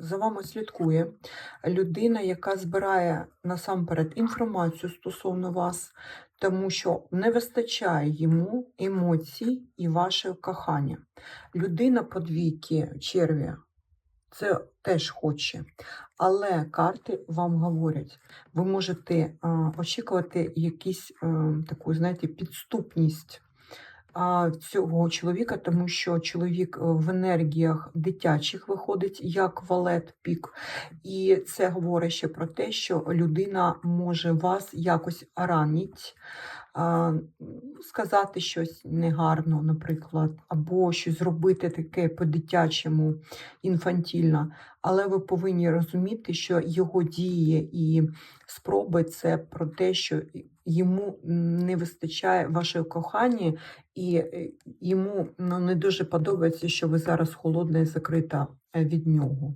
за вами слідкує людина, яка збирає насамперед інформацію стосовно вас, тому що не вистачає йому емоцій і вашого кохання. Людина по двійки черві це теж хоче. Але карти вам говорять, ви можете очікувати якісь а, таку, знаєте, підступність цього чоловіка, тому що чоловік е, в енергіях дитячих виходить як валет пік. І це говорить ще про те, що людина може вас якось ранить, сказати щось негарно, наприклад, або щось зробити таке по-дитячому, інфантільно. Але ви повинні розуміти, що його дії і спроби це про те, що йому не вистачає вашого кохання, і е, йому ну, не дуже подобається, що ви зараз холодна і закрита е, від нього.